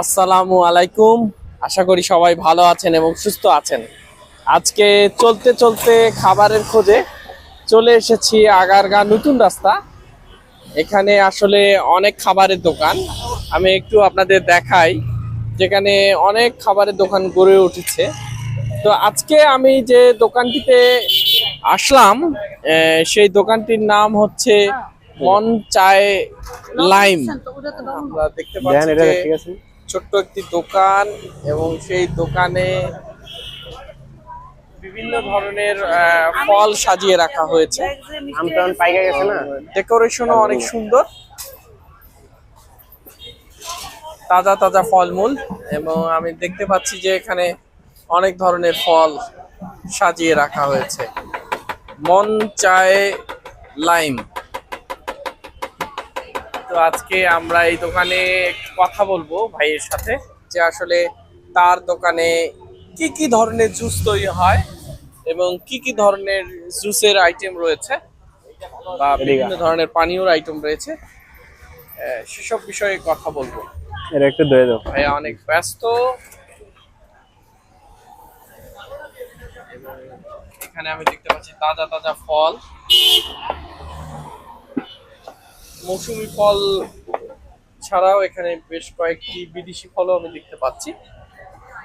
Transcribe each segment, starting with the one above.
আসসালামু আলাইকুম। আশা করি সবাই ভালো আছেন এবং সুস্থ আছেন। আজকে চলতে চলতে খাবারের খোঁজে চলে এসেছি আগারগা নতুন রাস্তা। এখানে আসলে অনেক খাবারের দোকান। আমি একটু আপনাদের দেখাই যেখানে অনেক খাবারের দোকান গড়ে উঠেছে। তো আজকে আমি যে দোকানটিতে আসলাম সেই দোকানটির নাম হচ্ছে মন চায় লাইম। আমরা দেখতে পাচ্ছি ছোট্ট একটি দোকান এবং সেই দোকানে বিভিন্ন ধরনের ফল সাজিয়ে রাখা হয়েছে। ডেকোরেশনও অনেক সুন্দর। তাজা তাজা ফলমূল এবং আমি দেখতে পাচ্ছি যে এখানে অনেক ধরনের ফল সাজিয়ে রাখা হয়েছে। মন চায় লাইম। তো আজকে আমরা এই দোকানে কথা বলব ভাইয়ের সাথে যে আসলে তার দোকানে কি কি ধরনের জুস তৈরি হয় এবং কি কি ধরনের জুসের আইটেম রয়েছে বা বিভিন্ন ধরনের পানীয়র আইটেম রয়েছে সেসব বিষয়ে কথা বলব। এটা একটু ধুয়ে দাও। ভাইয়া অনেক ব্যস্ত। এখানে আমি দেখতে পাচ্ছি তাজা তাজা ফল। মৌসুমী ফল ছাড়াও এখানে বেশ কয়েকটি বিদেশি ফলও আমি দেখতে পাচ্ছি।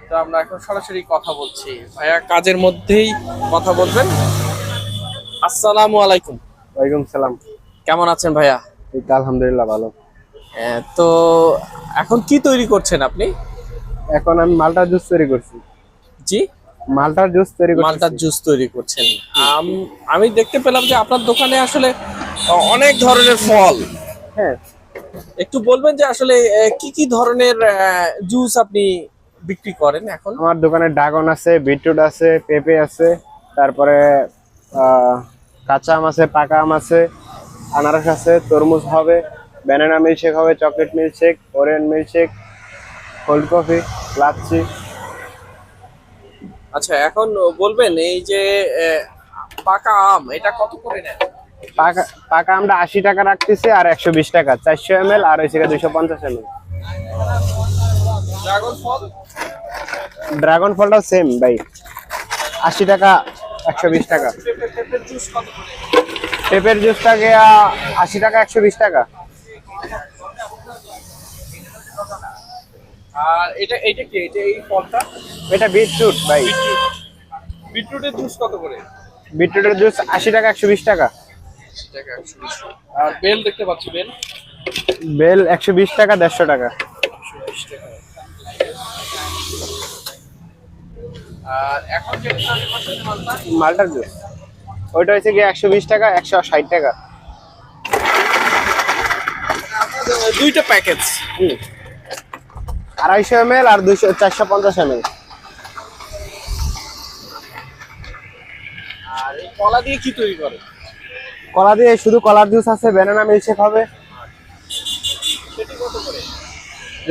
তো আমরা এখন সরাসরি কথা বলছি। ভাইয়া কাজের মধ্যেই কথা বলবেন। আসসালামু আলাইকুম। ওয়ালাইকুম সালাম। কেমন আছেন ভাইয়া? এই তো আলহামদুলিল্লাহ ভালো। তো এখন কি তৈরি করছেন আপনি? এখন আমি মালটার জুস তৈরি করছি। জি? মালটার জুস তৈরি মালটার জুস তৈরি করছেন। আম- দেখতে পেলাম যে আপনার দোকানে আসলে অনেক ধরনের ফল। হ্যাঁ। একটু বলবেন যে আসলে কি কি ধরনের জুস আপনি বিক্রি করেন এখন? আমার দোকানে ড্রাগন আছে বিটরুট আছে পেঁপে আছে তারপরে আহ, কাঁচা আম আছে পাকা আম আছে আনারস আছে তরমুজ হবে ব্যানানা মিল্কশেক হবে chocolate milkshake Oreo milkshake cold coffee lassi. আচ্ছা এখন বলবেন এই যে পাকা আম এটা কত করে নেন? পাকা পাকা আমরা আশি টাকা রাখতেছি আর একশো বিশ টাকা চারশো এম এল আর হয়েছে দুইশো পঞ্চাশ এম এল ড্রাগন ফল ফলটাও সেম ভাই। আশি টাকা একশো বিশ টাকা। পেঁপের জুসটাকে আশি টাকা একশো বিশ টাকা। আর এটা এটা কি? এটা এই ফলটা? এটা বিটরুট ভাই। বিটরুটের জুস কত করে? বিটরুটের জুস আশি টাকা একশো বিশ টাকা। টাকা। আর বেল দেখতে পাচ্ছি বেল? বেল একশো বিশ টাকা দেড়শো টাকা। আর এখন যে মালটা মালটার জুস। ওইটা হচ্ছে গিয়ে একশো বিশ টাকা একশো ষাট টাকা। দুইটা প্যাকেজ। হুম। আড়াইশো এম এল আর দুইশো চারশো পঞ্চাশ এম এল আর এই কলা দিয়ে কি তৈরি করে? কলা দিয়ে শুধু কলার জুস আছে ব্যানানা মিল্কশেক হবে।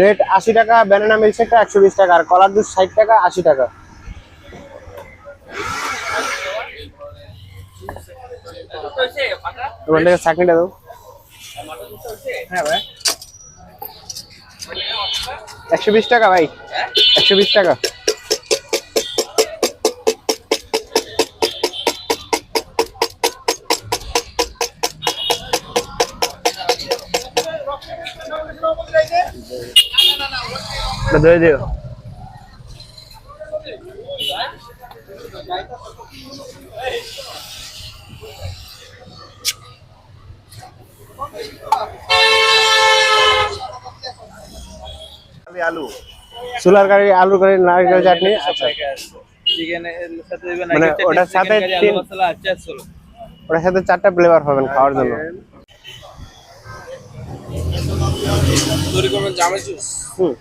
রেট আশি টাকা ব্যানানা মিল্কশেকটা একশো বিশ টাকা আর কলার জুস ষাট টাকা আশি টাকা। তোমার থেকে চাটনিটা দাও। হ্যাঁ ভাই। একশো বিশ টাকা ভাই একশো বিশ টাকা। ধরে দিও। আলু। চুলার কারি আলুর কারি নারকেল চাটনি আচ্ছা। মানে ওটার সাথে তিন- ওটার সাথে চারটা ফ্লেভার পাবেন খাওয়ার জন্য। তৈরি করবেন জামের জুস হুম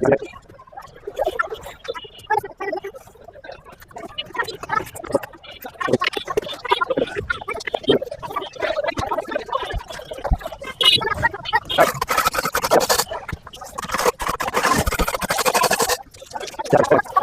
Thank you. that's